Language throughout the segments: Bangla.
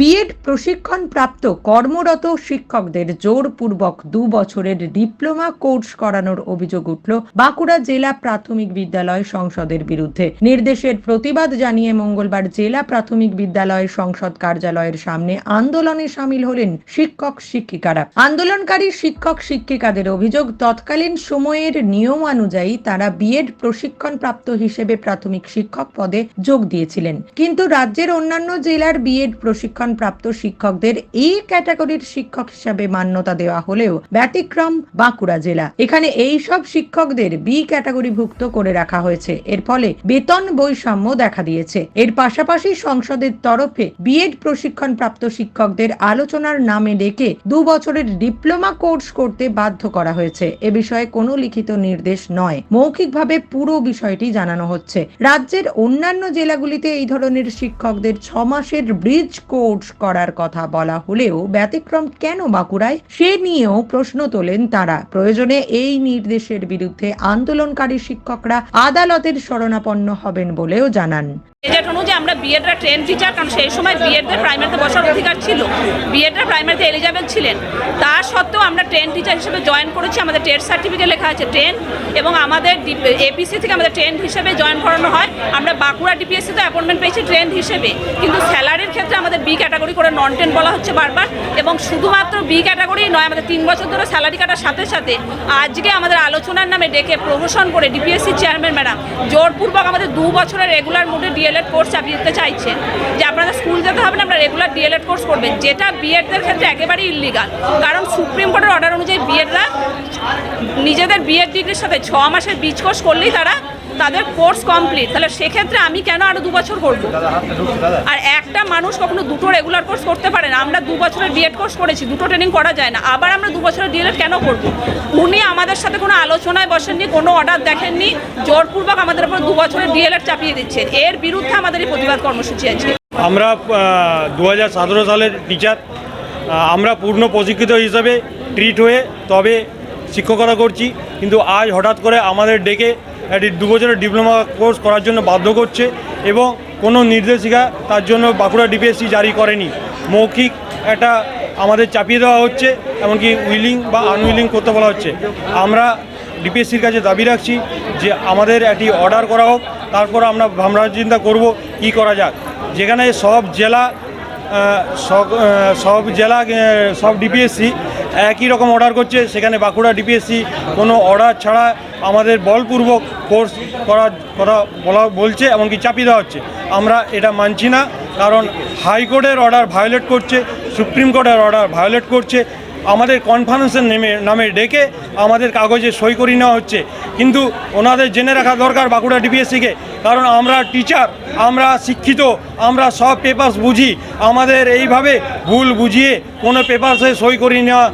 বিএড প্রশিক্ষণ প্রাপ্ত কর্মরত শিক্ষকদের জোরপূর্বক দু বছরের ডিপ্লোমা কোর্স করানোর অভিযোগ উঠল বাঁকুড়া জেলা প্রাথমিক বিদ্যালয় সংসদের বিরুদ্ধে। নির্দেশের প্রতিবাদ জানিয়ে মঙ্গলবার জেলা প্রাথমিক বিদ্যালয় সংসদ কার্যালয়ের সামনে আন্দোলনে সামিল হলেন শিক্ষক শিক্ষিকারা। আন্দোলনকারী শিক্ষক শিক্ষিকাদের অভিযোগ, তৎকালীন সময়ের নিয়ম অনুযায়ী তারা বিএড প্রশিক্ষণ প্রাপ্ত হিসেবে প্রাথমিক শিক্ষক পদে যোগ দিয়েছিলেন। কিন্তু রাজ্যের অন্যান্য জেলার বিএড প্রশিক্ষণ প্রাপ্ত শিক্ষকদের এই ক্যাটাগরির শিক্ষক হিসাবে মান্যতা দেওয়া হলেও ব্যতিক্রম বাঁকুড়া জেলা। এখানে এই সব শিক্ষকদের বি ক্যাটাগরিভুক্ত করে রাখা হয়েছে। এর ফলে বেতন বৈষম্য দেখা দিয়েছে। এর পাশাপাশি সংসদের তরফে বিএড প্রশিক্ষণ প্রাপ্ত শিক্ষকদের আলোচনার নামে ডেকে দু বছরের ডিপ্লোমা কোর্স করতে বাধ্য করা হয়েছে। এ বিষয়ে কোনো লিখিত নির্দেশ নয়। মৌখিকভাবে পুরো বিষয়টি জানানো হচ্ছে। রাজ্যের অন্যান্য জেলাগুলিতে এই ধরনের শিক্ষকদের ছ মাসের ব্রিজ কোর্স করার কথা বলা হলেও ব্যতিক্রম কেন বাঁকুড়ায়? সে নিয়েও প্রশ্ন তোলেন তারা। প্রয়োজনে এই নির্দেশের বিরুদ্ধে আন্দোলনকারী শিক্ষকরা আদালতের শরণাপন্ন হবেন বলেও জানান। এজেন্ট অনুযায়ী আমরা বিএডরা ট্রেন টিচার কারণ সেই সময় বিএডদের প্রাইমারিতে বসার অধিকার ছিল। বিএডরা প্রাইমারিতে এলিজেবল ছিলেন। তা সত্ত্বেও আমরা ট্রেন টিচার হিসেবে জয়েন করেছি। আমাদের টেট সার্টিফিকেট লেখা আছে ট্রেন এবং আমাদের এপিসি থেকে আমাদের ট্রেন হিসেবে জয়েন করানো হয়। আমরা বাঁকুড়া ডিপিএসসিতে অ্যাপয়েন্টমেন্ট পেয়েছি ট্রেন হিসেবে। কিন্তু স্যালারির ক্ষেত্রে আমাদের বি ক্যাটাগরি করে নন টেন বলা হচ্ছে বারবার এবং শুধুমাত্র বি ক্যাটাগরি নয়, আমাদের তিন বছর ধরে স্যালারি কাটার সাথে সাথে আজকে আমাদের আলোচনার নামে ডেকে প্রমোশন করে ডিপিএসসি চেয়ারম্যান ম্যাডাম জোরপূর্বক আমাদের দু বছরের রেগুলার মোডে ডিএলএড কোর্স চাপিয়ে দিতে চাইছেন, যে আপনাদের স্কুল যেতে হবে না, আপনারা রেগুলার ডিএলএড কোর্স করবেন। যেটা বিএডদের ক্ষেত্রে একেবারেই ইলিগাল কারণ সুপ্রিম কোর্টের অর্ডার অনুযায়ী বিএডরা নিজেদের বিএড ডিগ্রির সাথে ছ মাসের বিচ কোর্স করলেই তারা তাদের কোর্স কমপ্লিট। তাহলে সেক্ষেত্রে আমি কেন আরও দু বছর করব আর একটা মানুষ কখনো দুটো রেগুলার কোর্স করতে পারে না। আমরা দু বছরের ডিএড কোর্স করেছি দুটো ট্রেনিং করা যায় না। আবার আমরা দু বছরের ডিএড কেন করব? উনি আমাদের সাথে কোনো আলোচনায় বসেননি কোনো অর্ডার দেখেননি। জোরপূর্বক আমাদের উপর দু বছরের ডিএলএড চাপিয়ে দিচ্ছেন এর বিরুদ্ধে আমাদের এই প্রতিবাদ কর্মসূচি আছে। আমরা দু হাজার সতেরো সালের টিচার আমরা পূর্ণ প্রশিক্ষিত হিসাবে ট্রিট হয়ে তবে শিক্ষকতা করছি। কিন্তু আজ হঠাৎ করে আমাদের ডেকে একটি দু বছরের ডিপ্লোমা কোর্স করার জন্য বাধ্য করছে এবং কোনো নির্দেশিকা তার জন্য বাঁকুড়া ডিপিএসসি জারি করেনি। মৌখিক একটা আমাদের চাপিয়ে দেওয়া হচ্ছে, এমনকি উইলিং বা আনউইলিং করতে বলা হচ্ছে। আমরা ডিপিএসসির কাছে দাবি রাখছি যে আমাদের একটি অর্ডার করা হোক, তারপর আমরা ভাবনা চিন্তা করব কি করা যাক। যেখানে সব জেলা সব জেলা সব ডিপিএসসি একই রকম অর্ডার করছে। সেখানে বাঁকুড়া ডিপিএসসি কোনো অর্ডার ছাড়া আমাদের বলপূর্বক কোর্স করার কথা বলা, বলছে, এমনকি চাপিয়ে দেওয়া হচ্ছে। আমরা এটা মানছি না, কারণ হাইকোর্টের অর্ডার ভায়োলেট করছে, সুপ্রিম কোর্টের অর্ডার ভায়োলেট করছে। আমাদের কনফারেন্সের নেমে, নামে ডেকে আমাদের কাগজে সই করিয়ে নেওয়া হচ্ছে। কিন্তু ওনাদের জেনে রাখা দরকার বাঁকুড়া ডিপিএসসিকে কারণ আমরা টিচার আমরা শিক্ষিত, আমরা সব পেপার্স বুঝি। আমাদের এইভাবে ভুল বুঝিয়ে কোনো পেপারসে সই করিয়ে নেওয়া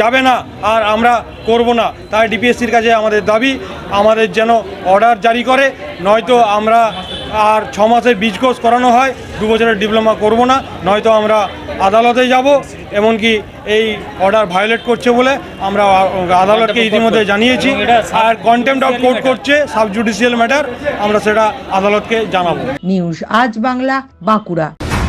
যাবে না আর আমরা করব না। তাই ডিপিএসসির কাছে আমাদের দাবি, আমাদের যেন অর্ডার জারি করে, নয়তো আমরা আর ছ মাসের বীজ কোর্স করানো হয় দু বছরের ডিপ্লোমা করব না নয়তো আমরা আদালতে যাব এমনকি এই অর্ডার ভায়োলেট করছে বলে আমরা আদালতকে ইতিমধ্যে জানিয়েছি। আর কন্টেম্প অফ কোর্ট করছে সাব জুডিশিয়াল ম্যাটার আমরা সেটা আদালতকে জানাব। নিউজ আজ বাংলা বাঁকুড়া।